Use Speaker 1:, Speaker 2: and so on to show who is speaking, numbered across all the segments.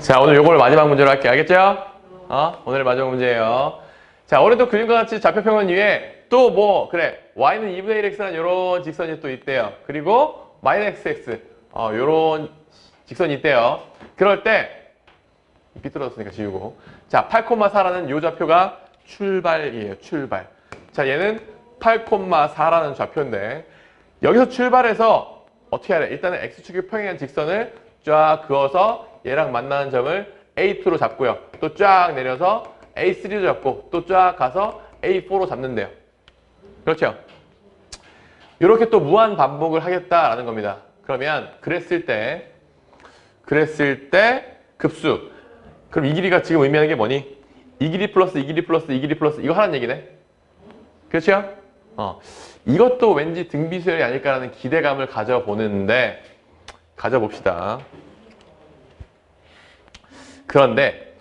Speaker 1: 자, 오늘 요걸 마지막 문제로 할게요. 알겠죠? 어? 오늘 마지막 문제예요. 자, 오늘도 그림과 같이 좌표평면 위에 또 뭐, 그래. y는 2분의 1x라는 요런 직선이 또 있대요. 그리고 마이너스 x, 어, 요런 직선이 있대요. 그럴 때, 삐뚤어졌으니까 지우고. 자, 8,4라는 요 좌표가 출발이에요. 출발. 자, 얘는 8,4라는 좌표인데, 여기서 출발해서 어떻게 돼? 일단은 x축의 평행한 직선을 쫙 그어서 얘랑 만나는 점을 A2로 잡고요. 또 쫙 내려서 A3로 잡고 또 쫙 가서 A4로 잡는데요. 그렇죠? 이렇게 또 무한 반복을 하겠다라는 겁니다. 그러면 그랬을 때 그랬을 때 급수 그럼 이 길이가 지금 의미하는 게 뭐니? 이 길이 플러스 이 길이 플러스 이 길이 플러스 이거 하라는 얘기네. 그렇죠? 어. 이것도 왠지 등비수열이 아닐까라는 기대감을 가져보는데 가져봅시다. 그런데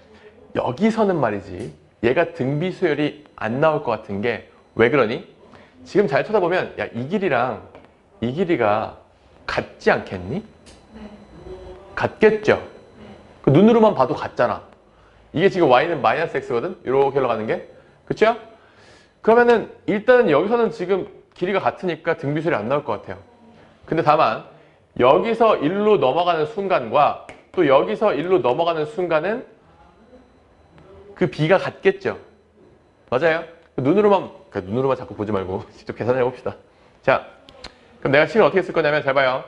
Speaker 1: 여기서는 말이지 얘가 등비수열이 안 나올 것 같은 게 왜 그러니? 지금 잘 쳐다보면 야 이 길이랑 이 길이가 같지 않겠니? 같겠죠? 그 눈으로만 봐도 같잖아. 이게 지금 y는 마이너스 x거든? 이렇게 흘러가는 게. 그쵸? 그러면은 일단은 여기서는 지금 길이가 같으니까 등비수열이 안 나올 것 같아요. 근데 다만 여기서 1로 넘어가는 순간과 또 여기서 1로 넘어가는 순간은 그 비가 같겠죠. 맞아요. 눈으로만 그러니까 눈으로만 자꾸 보지 말고 직접 계산해 봅시다. 자, 그럼 내가 식을 어떻게 쓸 거냐면 잘 봐요.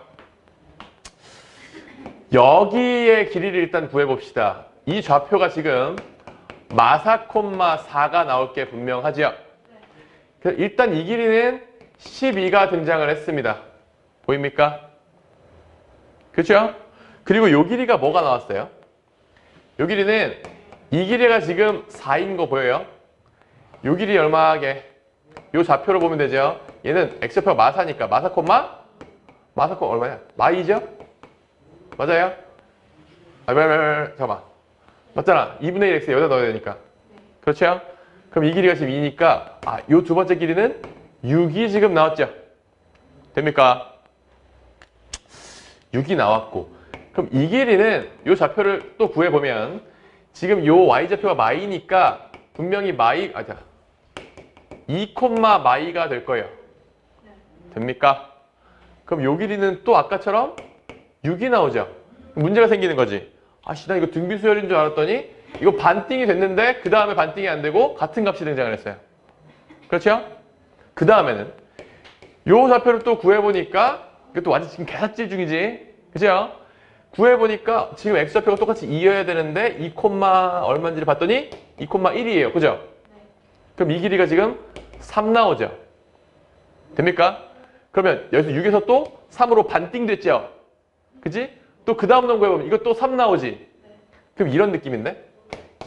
Speaker 1: 여기의 길이를 일단 구해 봅시다. 이 좌표가 지금 마사 콤마 4가 나올 게 분명하지요. 그래서 일단 이 길이는 12가 등장을 했습니다. 보입니까? 그렇죠? 그리고 요 길이가 뭐가 나왔어요? 요 길이는 이 길이가 지금 4인 거 보여요? 요 길이 얼마게? 요 좌표를 보면 되죠? 얘는 x좌표 마사니까 마사 콤마 마사 콤마 얼마냐? 마이죠? 맞아요? 아, 잠깐만. 맞잖아. 2분의 1 x 여기다 넣어야 되니까. 그렇죠? 그럼 이 길이가 지금 2니까 아, 요 두 번째 길이는 6이 지금 나왔죠? 됩니까? 6이 나왔고 그럼 이 길이는 요 좌표를 또 구해보면 지금 요 y좌표가 마이니까 분명히 마이 아 자, 2 콤마 마이가 될 거예요. 됩니까? 그럼 요 길이는 또 아까처럼 6이 나오죠. 문제가 생기는 거지. 아씨 나 이거 등비수열인 줄 알았더니 이거 반띵이 됐는데 그 다음에 반띵이 안 되고 같은 값이 등장을 했어요. 그렇죠? 그 다음에는 요 좌표를 또 구해보니까 이것도 완전 지금 개삽질 중이지. 그죠? 구해보니까 지금 x좌표가 똑같이 2여야 되는데 2 콤마 얼마인지를 봤더니 2 콤마 1이에요. 그죠? 그럼 이 길이가 지금 3 나오죠. 됩니까? 그러면 여기서 6에서 또 3으로 반띵 됐죠. 그지? 또 그 다음 놈 구해보면 또3 나오지. 그럼 이런 느낌인데?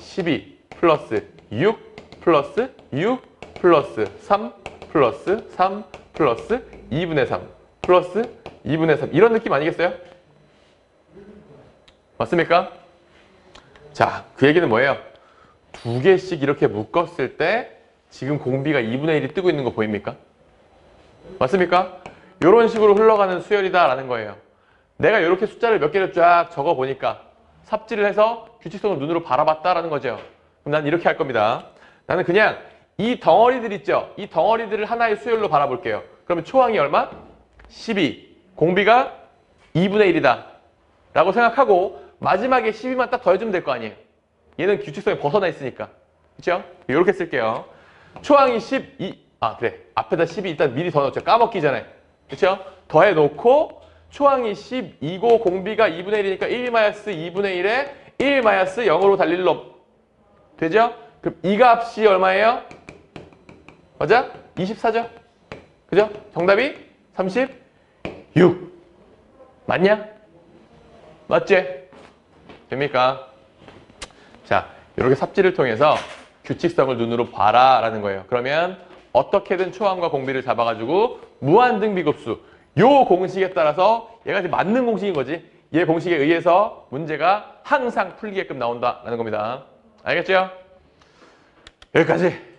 Speaker 1: 12 플러스 6 플러스 6 플러스 3 플러스 3 플러스 2분의 3 플러스 2분의 3 이런 느낌 아니겠어요? 맞습니까? 자, 그 얘기는 뭐예요? 두 개씩 이렇게 묶었을 때 지금 공비가 2분의 1이 뜨고 있는 거 보입니까? 맞습니까? 이런 식으로 흘러가는 수열이다라는 거예요. 내가 이렇게 숫자를 몇 개를 쫙 적어 보니까 삽질을 해서 규칙성을 눈으로 바라봤다라는 거죠. 그럼 난 이렇게 할 겁니다. 나는 그냥 이 덩어리들 있죠? 이 덩어리들을 하나의 수열로 바라볼게요. 그러면 초항이 얼마? 12. 공비가 2분의 1이다. 라고 생각하고 마지막에 12만 딱 더해주면 될 거 아니에요. 얘는 규칙성이 벗어나 있으니까. 그렇죠? 이렇게 쓸게요. 초항이 12. 아 그래. 앞에다 12 일단 미리 더 넣었죠. 까먹기 전에. 그렇죠? 더해 놓고 초항이 12고 공비가 2분의 1이니까 1 마이너스 2분의 1에 1 마이너스 0으로 달릴 놈. 되죠? 그럼 이 값이 얼마예요? 맞아? 24죠? 그죠? 정답이 36. 맞냐? 맞지? 됩니까? 자, 이렇게 삽질을 통해서 규칙성을 눈으로 봐라 라는 거예요. 그러면 어떻게든 초항과 공비를 잡아가지고 무한등비급수 요 공식에 따라서 얘가 지금 맞는 공식인 거지. 얘 공식에 의해서 문제가 항상 풀리게끔 나온다라는 겁니다. 알겠죠? 여기까지.